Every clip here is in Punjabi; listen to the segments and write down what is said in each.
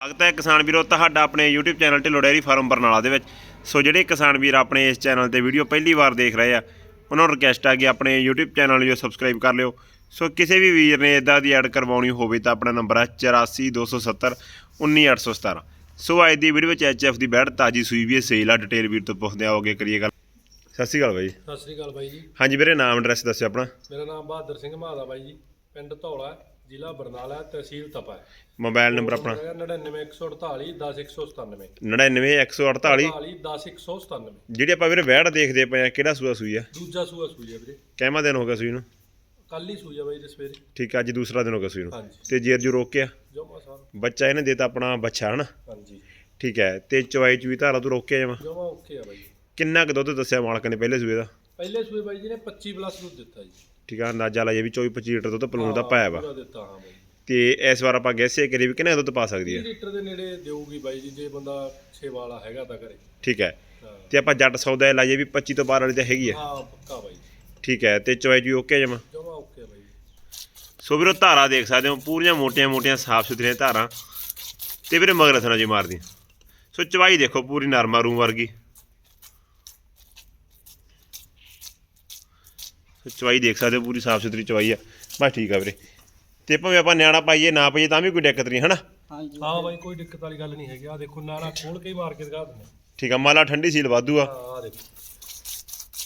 ਸਵਾਗਤ ਹੈ ਕਿਸਾਨ ਵੀਰੋ ਤੁਹਾਡਾ ਆਪਣੇ YouTube channel Dhillon dairy farm Barnala ਦੇ ਵਿੱਚ। ਸੋ ਜਿਹੜੇ ਕਿਸਾਨ ਵੀਰ ਆਪਣੇ ਇਸ ਚੈਨਲ ਤੇ ਵੀਡੀਓ ਪਹਿਲੀ ਵਾਰ ਦੇਖ ਰਹੇ ਆ ਉਹਨਾਂ ਨੂੰ ਰਿਕਵੈਸਟ ਆ ਕਿ ਆਪਣੇ YouTube ਚੈਨਲ ਨੂੰ ਸਬਸਕ੍ਰਾਈਬ ਕਰ ਲਿਓ। ਸੋ ਕਿਸੇ ਵੀ ਵੀਰ ਨੇ ਇਦਾਂ ਦੀ ਐਡ ਕਰਵਾਉਣੀ ਹੋਵੇ ਤਾਂ ਆਪਣਾ ਨੰਬਰ ਹੈ 8427 19817 ਸੋ ਅੱਜ ਦੀ ਵੀਡੀਓ ਵਿੱਚ HF ਦੀ ਬੈੜ ਤਾਜੀ ਸੂਈ ਵੀ ਸੇਲ ਆ ਡਿਟੇਲ ਵੀਰ ਤੋਂ ਪੁੱਛਦੇ ਆਓਗੇ ਕਰੀਏ ਗੱਲ। ਸਤਿ ਸ਼੍ਰੀ ਅਕਾਲ ਬਾਈ ਸਤਿ ਸ੍ਰੀ ਅਕਾਲ ਬਾਈ ਜੀ। ਹਾਂਜੀ ਵੀਰੇ ਨਾਮ ਐਡਰੈਸ ਦੱਸਿਓ ਆਪਣਾ। ਮੇਰਾ ਨਾਮ ਬਹਾਦਰ ਸਿੰਘ ਮਹਾਦਾ ਬਾਈ ਜੀ ਪਿੰਡ ਧੌਲਾ। ਜ਼ਿਲ੍ਹਾ ਬਰਨਾਲਾ ਤਹਿਸੀਲ ਤਪਾ ਮੋਬਾਈਲ ਨੰਬਰ ਆਪਣਾ। 99148 10197 99148 48 10197 ਜਿਹੜੀ ਆਪਾਂ ਵੀਰੇ ਵੈੜ ਦੇਖਦੇ ਪਏ ਆ ਕਿਹੜਾ ਸੂਆ ਸੂਈ ਆ? ਦੂਜਾ ਸੂਆ ਸੂਈ ਹੈ ਵੀਰੇ। ਕਿੰਨਾ ਦਿਨ ਹੋ ਗਿਆ ਸੂਈ ਨੂੰ? ਕੱਲ ਹੀ ਸੂਈ ਹੈ ਬਾਈ ਜੀ ਸਵੇਰੇ ਠੀਕ ਆ ਅੱਜ ਦੂਸਰਾ ਦਿਨ ਹੋ ਗਿਆ ਸੂਈ ਨੂੰ। ਤੇ ਜੇਰ ਜੂ ਰੋਕਿਆ ਜਮਾ ਸਾਹਿਬ ਬੱਚਾ ਇਹਨੇ ਦੇਤਾ ਆਪਣਾ ਬੱਚਾ ਹਨਾ? ਹਾਂਜੀ। ਠੀਕ ਹੈ ਤੇ ਚਵਾਈ ਚੂਈ ਧਾਰਾ ਤੂੰ ਰੋਕਿਆ ਜਾਵਾਂ ਜਮਾ? ਓਕੇ ਆ ਬਾਈ। ਕਿੰਨਾ ਕੁ ਦੁੱਧ ਦੱਸਿਆ ਮਾਲਕ ਨੇ ਪਹਿਲੇ ਸੂਏ ਦਾ? ਪਹਿਲੇ ਸੂਏ ਬਾਈ ਜੀ ਨੇ 25 ਪਲੱਸ ਦੁੱਧ ਦਿੱਤਾ ਜੀ। ਠੀਕ ਆ ਅੰਦਾਜ਼ਾ ਲਾਇਆ ਵੀ 24 25 ਲੀਟਰ ਦੁੱਧ ਪਲੂਣ ਦਾ ਪਾਇਆ ਵਾ। ਪੂਰਾ ਦਿੱਤਾ ਹਾਂ ਬਾਈ। ਤੇ ਇਸ ਵਾਰ ਆਪਾਂ ਗੈਸੇ ਕਰੀਏ ਵੀ ਕਿੰਨਾ ਦੁੱਧ ਪਾ ਸਕਦੀ 30 ਹੈ ਲੀਟਰ ਦੇ ਨੇੜੇ ਦੇਊਗੀ ਬਾਈ ਜੀ ਜੇ ਬੰਦਾ 6 ਵਾਲਾ ਹੈਗਾ ਤਾਂ ਘਰੇ ਠੀਕ ਹੈ। ਹਾਂ। ਤੇ ਆਪਾਂ ਜੱਟ ਸੌਦਾ ਲਾਈਏ ਵੀ 25 ਤੋਂ ਬਾਹਰ ਵਾਲੀ ਤਾਂ ਹੈਗੀ ਹੈ ਹਾਂ ਪੱਕਾ ਬਾਈ। ਠੀਕ ਹੈ ਤੇ ਚਵਾਈ ਚੂਈ ਓਕੇ ਜਾਵਾਂ ਜਮਾ? ਓਕੇ ਆ ਬਾਈ। ਸੋ ਵੀਰੋ ਧਾਰਾ ਦੇਖ ਸਕਦੇ ਹੋ ਪੂਰੀਆਂ ਮੋਟੀਆਂ ਮੋਟੀਆਂ ਸਾਫ਼ ਸੁਥਰੀਆਂ ਧਾਰਾਂ। ਤੇ ਵੀਰੇ ਮਗਰ ਥਣਾ ਜੀ ਮਾਰਦੀ। ਸੋ ਚਵਾਈ ਦੇਖੋ ਪੂਰੀ ਨਰਮਾ ਰੂਮ ਵਰਗੀ। ਚਵਾਈ ਦੇਖ ਸਕਦੇ ਹੋ ਪੂਰੀ ਸਾਫ਼ ਸੁਥਰੀ ਚਵਾਈ ਆ। ਬਸ ਠੀਕ ਆ ਵੀਰੇ। ਤੇ ਭਾਵੇਂ ਆਪਾਂ ਨਿਆਣਾ ਪਾਈਏ ਨਾ ਪਾਈਏ ਤਾਂ ਵੀ ਕੋਈ ਦਿੱਕਤ ਨਹੀਂ ਹਨਾ? ਹਾਂਜੀ। ਹਾਂ ਬਾਈ ਕੋਈ ਦਿੱਕਤ ਵਾਲੀ ਗੱਲ ਨਹੀਂ ਹੈਗੀ। ਆ ਦੇਖੋ ਨਾਲਾ ਖੋਲ ਕੇ ਹੀ ਮਾਰ ਕੇ ਦਿਖਾ ਦਿੰਦੇ ਠੀਕ ਆ ਮਾਲਾ ਠੰਡੀ ਸੀਲ ਵਾਧੂ ਆ। ਹਾਂ ਆ ਦੇਖੋ।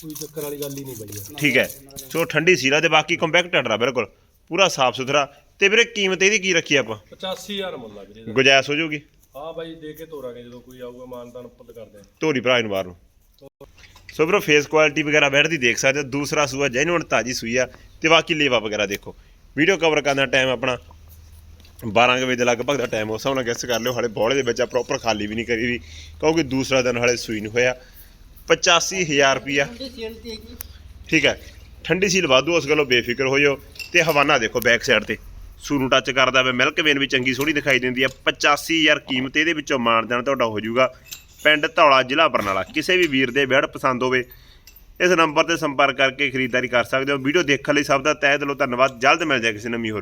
ਕੋਈ ਚੱਕਰ ਵਾਲੀ ਗੱਲ ਹੀ ਨਹੀਂ ਬਣੀ ਆ। ਠੀਕ ਹੈ। ਸੋ ਠੰਡੀ ਸੀਲ ਆ ਤੇ ਬਾਕੀ ਕੰਪੈਕਟ ਆ ਬਿਲਕੁਲ। ਪੂਰਾ ਸਾਫ਼ ਸੁਥਰਾ। ਤੇ ਵੀਰੇ ਕੀਮਤ ਇਹਦੀ ਕੀ ਰੱਖੀ ਆਪਾਂ? 85000 ਮੁੱਲ ਆ ਵੀਰੇ ਦਾ ਗੁਜਾਇਸ਼ ਹੋ ਜਾਊਗੀ? ਹਾਂ ਬਾਈ ਦੇ ਕੇ ਤੋਰਾਂਗੇ ਜਦੋਂ ਕੋਈ ਆਊਗਾ ਮਾਨਤਾਨ ਪੁੱਤ ਕਰਦੇ ਆ। ਧੋਰੀ ਭਰਾ ਨੂੰ ਬਾਹਰ ਨੂੰ। ਸੋ ਵੀਰੋ ਫੇਸ ਕੁਆਲਿਟੀ ਵਗੈਰਾ ਬੈਠਦੀ ਦੇਖ ਸਕਦੇ ਹੋ। ਦੂਸਰਾ ਸੂਆ ਜੈਨੂਨ ਤਾਜੀ ਸੂਈ ਆ ਤੇ ਬਾਕੀ ਲੇਵਾ ਵਗੈਰਾ ਦੇਖੋ। ਵੀਡੀਓ ਕਵਰ ਕਰਨ ਦਾ ਟਾਈਮ ਆਪਣਾ 12 ਕੁ ਵਜੇ ਦੇ ਲਗਭਗ ਦਾ ਟਾਈਮ ਉਸ ਹਿਸਾਬ ਨਾਲ ਗੈਸ ਕਰ ਲਿਓ। ਹਾਲੇ ਬੋਲੇ ਦੇ ਵਿੱਚ ਆ ਪ੍ਰੋਪਰ ਖਾਲੀ ਵੀ ਨਹੀਂ ਕਰੀ ਵੀ ਕਿਉਂਕਿ ਦੂਸਰਾ ਦਿਨ ਹਾਲੇ ਸੂਈ ਨਹੀਂ ਹੋਇਆ। 85000 ਰੁਪਿਆ ਠੰਡੀ ਠੀਕ ਹੈ। ਠੰਡੀ ਸੀਲ ਵਾਧੂ ਉਸ ਗੱਲੋਂ ਬੇਫਿਕਰ ਹੋ ਜਾਓ ਤੇ ਹਵਾਨਾ ਦੇਖੋ ਬੈਕ ਸਾਈਡ ਤੇ। ਸੂ ਨੂੰ ਟੱਚ ਕਰਦਾ ਵੇ। ਮਿਲਕ ਵੇਨ ਵੀ ਚੰਗੀ ਸੋਹਣੀ ਦਿਖਾਈ ਦਿੰਦੀ ਆ। 85000 ਕੀਮਤ ਇਹਦੇ ਵਿੱਚੋਂ ਮਾਣ ਜਾਣ ਤੁਹਾਡਾ ਹੋ ਜਾਊਗਾ। ਪਿੰਡ ਧੌਲਾ ਜ਼ਿਲ੍ਹਾ ਬਰਨਾਲਾ। ਕਿਸੇ ਵੀ ਵੀਰ ਦੇ ਵਿਹੜ ਪਸੰਦ ਹੋਵੇ, ਇਸ ਨੰਬਰ ਤੇ ਸੰਪਰਕ ਕਰਕੇ ਖਰੀਦਦਾਰੀ ਕਰ ਸਕਦੇ ਹੋ। ਵੀਡੀਓ ਦੇਖਣ ਲਈ ਸਭ ਦਾ ਤਹਿ ਦਿਲੋਂ ਧੰਨਵਾਦ। ਜਲਦ ਮਿਲ ਜਾਏ ਕਿਸੇ ਨਵੀਂ ਹੋਰ